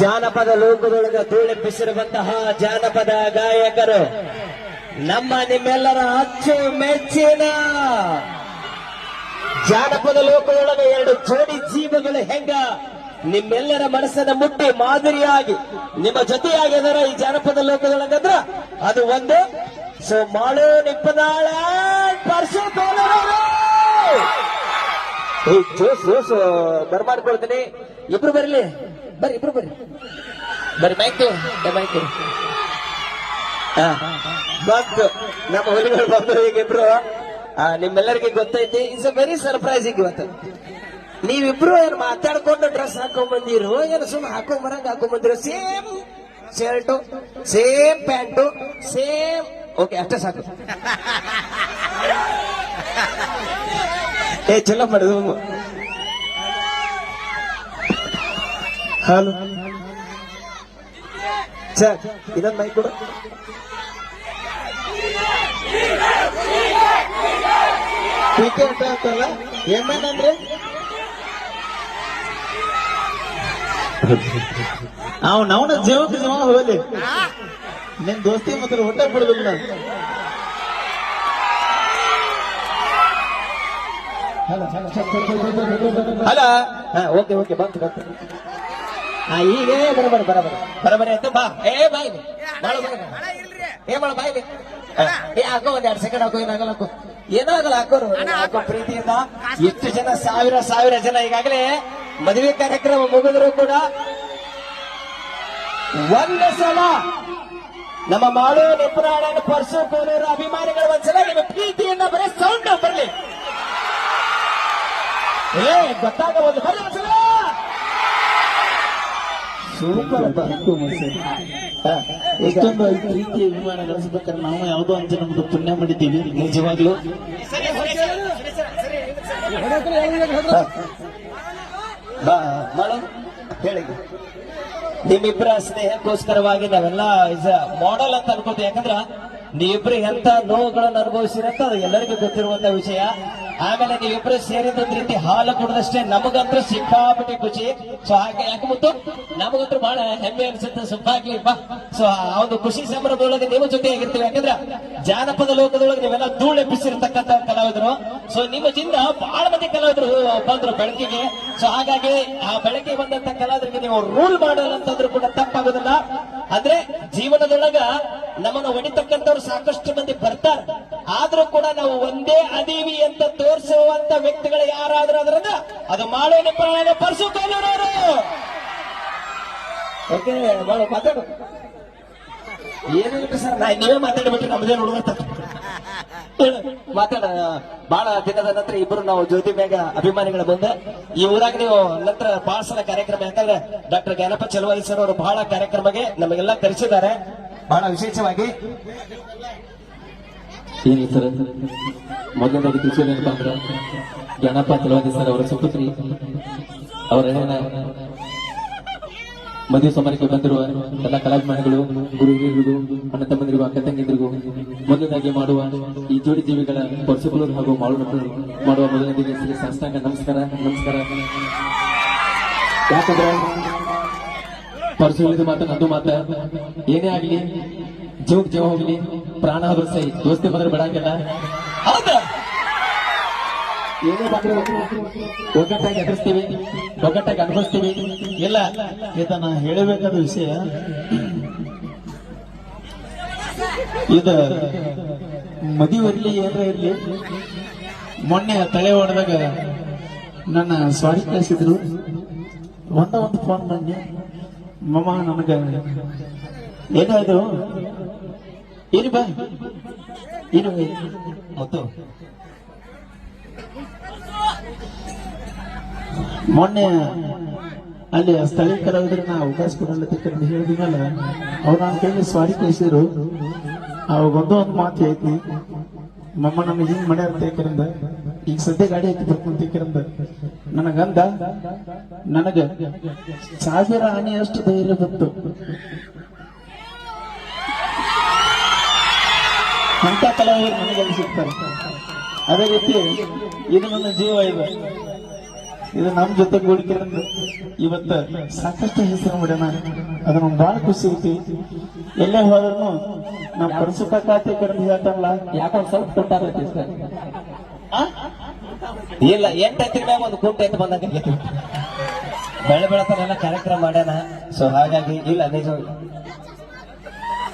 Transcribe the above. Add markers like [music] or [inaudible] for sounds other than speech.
ಜಾನಪದ ಲೋಕದೊಳಗ ಧೂಳೆಪ್ಪಿಸಿರುವಂತಹ ಜಾನಪದ ಗಾಯಕರು ನಮ್ಮ ನಿಮ್ಮೆಲ್ಲರ ಅಚ್ಚು ಮೆಚ್ಚಿನ ಜಾನಪದ ಲೋಕದೊಳಗ ಎರಡು ಜೋಡಿ ಜೀವಗಳು ಹೆಂಗ ನಿಮ್ಮೆಲ್ಲರ ಮನಸ್ಸನ್ನ ಮುಟ್ಟಿ ಮಾದರಿಯಾಗಿ ನಿಮ್ಮ ಜೊತೆಯಾಗಿದಾರ ಈ ಜಾನಪದ ಲೋಕದೊಳಗಂದ್ರ ಅದು ಒಂದು. ಸೊ ಮಾಳು ನಿಪ್ಪದಾಳ ಈ ಜೋಸ್ ಜೋಸ್, ಬರ್ಮಾಡ್ಕೊಳ್ತೀನಿ. ಇಬ್ರು ಬರ್ಲಿ. ಬರ್ರಿ, ಇಬ್ರು ಬರ್ರಿ. ಬರ್ರಿ ಮೈಕ್ ಮೈಕ್ ಬಂತು. ನಮ್ಮ ಹುಲಿಗಳು ಬಂದು ಈಗ ಇಬ್ರು. ನಿಮ್ಮೆಲ್ಲರಿಗೆ ಗೊತ್ತೈತಿ ಇಟ್ಸ್ ಅ ವೆರಿ ಸರ್ಪ್ರೈಸಿಂಗ್ ಇವತ್ತು. ನೀವಿಬ್ರು ಏನು ಮಾತಾಡ್ಕೊಂಡು ಡ್ರೆಸ್ ಹಾಕೊಂಡ್ ಬಂದಿರು, ಏನು ಸುಮ್ಮನೆ ಹಾಕೊಂಡ್ ಬರಂಗ ಹಾಕೊಂಡ್ ಬಂದಿರೋ same shirt same pant same okay ಅಷ್ಟೇ ಸಾಕು. [laughs] ಏ ಚಲೋ ಮಾಡುದು ಹಲೋ ಸರ್ ಇದೊಂದು ಮೈಕ್ ಕೊಡು ಟೀಕೆ ಅಂತ ಅಂತಲ್ಲ ಅಂದ್ರೆ ಅವ್ ನವನ ಜೀವಕ್ಕೆ ಜೀವ ಹೋಗಲಿ ನಿನ್ ದೋಸ್ತಿ ಮಾತ್ರ ಹೊಟ್ಟೆ ಬಿಡುದಿಲ್ಲ ಅಲ್ಲ ಹಾ ಓಕೆ ಓಕೆ ಬಂತು ಬಂತು ಹಾ ಈಗ ಬರಬರ ಬರಬರ ಬರಬರ ಅಂತ ಬಾ. ಏ ಬಾಯ್ ಬಾಳ ಏ ಮಾಡ ಬಾಯ್ ಏ ಹಾಕೋ ಒಂದ್ ಎರಡ್ ಸೆಕೆಂಡ್ ಹಾಕೋ ಏನಾಗಲ್ಲ ಹಾಕೋ. ಏನಾಗಲ್ಲ ಹಾಕೋರು ಹಾಕೋ. ಪ್ರೀತಿಯಿಂದ. ಎಷ್ಟು ಜನ ಸಾವಿರ ಸಾವಿರ ಜನ ಈಗಾಗಲೇ ಮದುವೆ ಕಾರ್ಯಕ್ರಮ ಮುಗಿದ್ರು ಕೂಡ ಒಂದು ಸಲ ನಮ್ಮ ಮಾಳು ನಿಪುರಾಣ ಪರ್ಸು ಕೋಲೂರು ಅಭಿಮಾನಿಗಳು ಒಂದ್ಸಲ ನಿಮ್ಮ ಪ್ರೀತಿಯನ್ನ ಬರೀ ಸೌಂಡ್ ಬರಲಿ. ಏ ಗೊತ್ತಾಗ ಒಂದು ಒಂದ್ಸಲ ಎಷ್ಟೊಂದು ಪ್ರೀತಿ ಅಭಿಮಾನ ಗಳಿಸ್ಬೇಕಾದ್ರೆ ನಾವು ಯಾವುದೋ ಅಂತ ನಮ್ದು ಪುಣ್ಯ ಮಾಡಿದ್ದೀವಿ, ನಿಜವಾಗ್ಲೂ. ಹೇಳಿ. ನಿಮ್ಮಿಬ್ಬರ ಸ್ನೇಹಕ್ಕೋಸ್ಕರವಾಗಿ ನಾವೆಲ್ಲ ಇಸ್ ಮಾಡೆಲ್ ಅಂತ ಅನ್ಕೋತೀವಿ ಯಾಕಂದ್ರ ನೀವಿಬ್ರು ಎಂತ ನೋವುಗಳನ್ನು ಅನುಭವಿಸಿರಂತ ಅದು ಎಲ್ಲರಿಗೂ ಗೊತ್ತಿರುವಂತ ವಿಷಯ. ಆಮೇಲೆ ನೀವಿಬ್ರು ಸೇರಿದೊಂದ್ ರೀತಿ ಹಾಲು ಕುಡಿದಷ್ಟೇ ನಮಗಂತೂ ಸಿಕ್ಕಾಪಟ್ಟೆ ಖುಷಿ. ಸೊ ಹಾಗೆ ಯಾಕೆ ಮತ್ತು? ನಮಗಂತೂ ಬಹಳ ಹೆಮ್ಮೆ ಅನಿಸುತ್ತೆ. ಸುಪ್ಪಾಗಿ ಸೊ ಆ ಒಂದು ಖುಷಿ ಸಂಭ್ರಮದೊಳಗೆ ನಿಮ್ಮ ಜೊತೆ ಆಗಿರ್ತೀವಿ ಯಾಕಂದ್ರೆ ಜಾನಪದ ಲೋಕದೊಳಗೆ ನೀವೆಲ್ಲ ಧೂಳೆಪ್ಪಿಸಿರ್ತಕ್ಕಂತ ಕಲಾವಿದರು. ಸೊ ನಿಮ್ಮ ಜಿಂದ ಬಹಳ ಮಂದಿ ಕಲಾವಿದರು ಬಂದ್ರು ಬೆಳಕಿಗೆ. ಸೊ ಹಾಗಾಗಿ ಆ ಬೆಳಕಿಗೆ ಬಂದಂತ ಕಲಾವಿದರಿಗೆ ನೀವು ರೂಲ್ ಮಾಡಲ್ಲ ಅಂತಂದ್ರೂ ಕೂಡ ತಪ್ಪಾಗೋದಿಲ್ಲ. ಅಂದ್ರೆ ಜೀವನದೊಳಗ ನಮ್ಮನ್ನು ಒಡಿತಕ್ಕಂಥವ್ರು ಸಾಕಷ್ಟು ಮಂದಿ ಬರ್ತಾರೆ. ಆದ್ರೂ ಕೂಡ ನಾವು ಒಂದೇ ಅದೀವಿ ಅಂತ ತೋರಿಸುವಂತ ವ್ಯಕ್ತಿಗಳು ಯಾರಾದ್ರೂ ಅದರಿಂದ ಅದು ಮಾಡೋಣ ಪ್ರಾಣ ಪರ್ಸು ಕಾಲೂರವರು ಓಕೆ ಮಾತಾಡು. ಏನಿಲ್ಲ ಸರ್? ನಾ ನೀವೇ ಮಾತಾಡ್ಬಿಟ್ಟು ನಮ್ದೇ ನೋಡುವಂತ ಮಾತಾಡ. ಬಹಳ ದಿನದ ನಂತರ ಇಬ್ಬರು ನಾವು ಜ್ಯೋತಿ ಬೇಗ ಅಭಿಮಾನಿಗಳ ಬಂದ ಈ ಊರಾಗ ನೀವು ನಂತರ ಬಹಳ ಸಲ ಕಾರ್ಯಕ್ರಮ ಯಾಕಂದ್ರೆ ಡಾಕ್ಟರ್ ಗ್ಯಾನಪ್ಪ ಚಲವಾಯಿ ಸರ್ ಅವರು ಬಹಳ ಕಾರ್ಯಕ್ರಮಗೆ ನಮಗೆಲ್ಲ ಕರೆಸಿದ್ದಾರೆ. ಬಹಳ ವಿಶೇಷವಾಗಿ. ಏನಿಲ್ಲ ಸರ್ ಮೊದಲನೇದಾಗಿ ಏನಪ್ಪ ಅಂದ್ರೆ ಗಣಪ ತಲವಾದಿ ಸರ್ ಅವರ ಸುಪುತ್ರಿ ಅವರ ಮದುವೆ ಸಮಾರಂಭಕ್ಕೆ ಬಂದಿರುವ ಎಲ್ಲ ಕಲಾಭಿಮಾನಿಗಳು, ಗುರು ಹಿರಿಯರಿಗೂ, ಅಣ್ಣ ತಮ್ಮಂದಿರಿಗೂ, ಅಕ್ಕ ತಂಗಿಯರಿಗೂ ಮೊದಲನೇದಾಗಿ ಮಾಡುವ ಈ ಜೋಡಿ ಜೀವಿಗಳ ಪರಶುಕುಲರು ಹಾಗೂ ಮಾಳು ಮಾಡುವ ಮೊದಲನೇದಾಗಿ ಸಾಷ್ಟಾಂಗ ನಮಸ್ಕಾರ ನಮಸ್ಕಾರ. ಯಾಕಂದ್ರೆ ಹೇಳಿದ ಮಾತು ನಂದು ಮಾತ. ಏನೇ ಆಗ್ಲಿ ಜೀವಕ್ ಜೀವ ಹೋಗ್ಲಿ, ಪ್ರಾಣ ಆದ್ರೂ ಸೈ ದೋಸ್ತಿ ಬಂದ್ರೆ ಬಿಡಂಗಿಲ್ಲ. ಏನೇ ಒಗ್ಗಟ್ಟಾಗಿ ಎದುರಿಸ್ತೀವಿ, ಒಗ್ಗಟ್ಟಾಗಿ ಅನುಭವಿಸ್ತೀವಿ. ಇಲ್ಲ ಇದನ್ನ ಹೇಳಬೇಕಾದ ವಿಷಯ, ಇದು ಮದುವೆ ಇರ್ಲಿ ಏನಾರ ಇರ್ಲಿ, ಮೊನ್ನೆ ತಲೆ ಹೊಡೆದಾಗ ನನ್ನ ಸ್ವಾರಿ ಕಳಿಸಿದ್ರು. ಒಂದ ಒಂದು ಫೋನ್ ಮಾಡಿ ಮಮ್ಮ ನನಗ. ಏನಾಯ್ತು? ಇರಿ ಬಾ. ಏನು ಮತ್ತು. ಮೊನ್ನೆ ಅಲ್ಲಿ ಸ್ಥಳೀಯ ಕಲಾವಿದರನ್ನ ಅವಕಾಶ ಕೊಡಲ್ಲ ಅಂತ ಹೇಳಿದ್ಮೇಲೆ ಅವ್ರು ನಾನು ಕೈಲಿ ಸ್ವಾರಿ ಕಳಿಸಿದ್ರು. ಅವಾಗೊಂದು ಒಂದೋ ಒಂದು ಮಾತು ಐತಿ ಮಮ್ಮ ನಮಗೆ ಹಿಂಗ್ ಮಾಡ್ಯಾರ ತೇಕರಿಂದ ಈಗ ಸದ್ಯ ಗಾಡಿ ಐತಿ ಬರ್ಕೊಂತ ತೇಕರಿಂದ ನನಗಂದ, ನನಗ ಸಾವಿರ ಆನೆಯಷ್ಟು ಧೈರ್ಯ ಬಂತು. ಅಂತ ಕಲಾವಿದರು ನನಗೆ ಸಿಗ್ತಾರೆ. ಅದೇ ರೀತಿ ಇದು ನನ್ನ ಜೀವ ಇದೆ. ಇದು ನಮ್ಮ ಜೊತೆ ಕೂಡಿಕೆ ಇವತ್ತ ಸಾಕಷ್ಟು ಹೆಸರು ಮಾಡ್ಯಾನ ಅದು ನಮ್ಗೆ ಬಹಳ ಖುಷಿ ಐತಿ ಎಲ್ಲೇ ಹೋದ್ರು ನಾವು ಪರಸುಕ ಖಾತೆ ಕಡಿಮೆ ಹೇಳ್ತಾರಲ್ಲ ಯಾಕೋ ಸ್ವಲ್ಪ ಕೊಟ್ಟಾರೈತಿ ಸರ್ ಇಲ್ಲ, ಎಂಟು ಎತ್ತಿನ ಮ್ಯಾಗ ಒಂದು ಕುಂಟ ಎತ್ತು ಬಂದಂಗ. ಬೆಳೆ ಬೆಳತನೆಲ್ಲ ಕಾರ್ಯಕ್ರಮ ಮಾಡ್ಯಾನ. ಸೊ ಹಾಗಾಗಿ, ಇಲ್ಲ, ನಿಜ.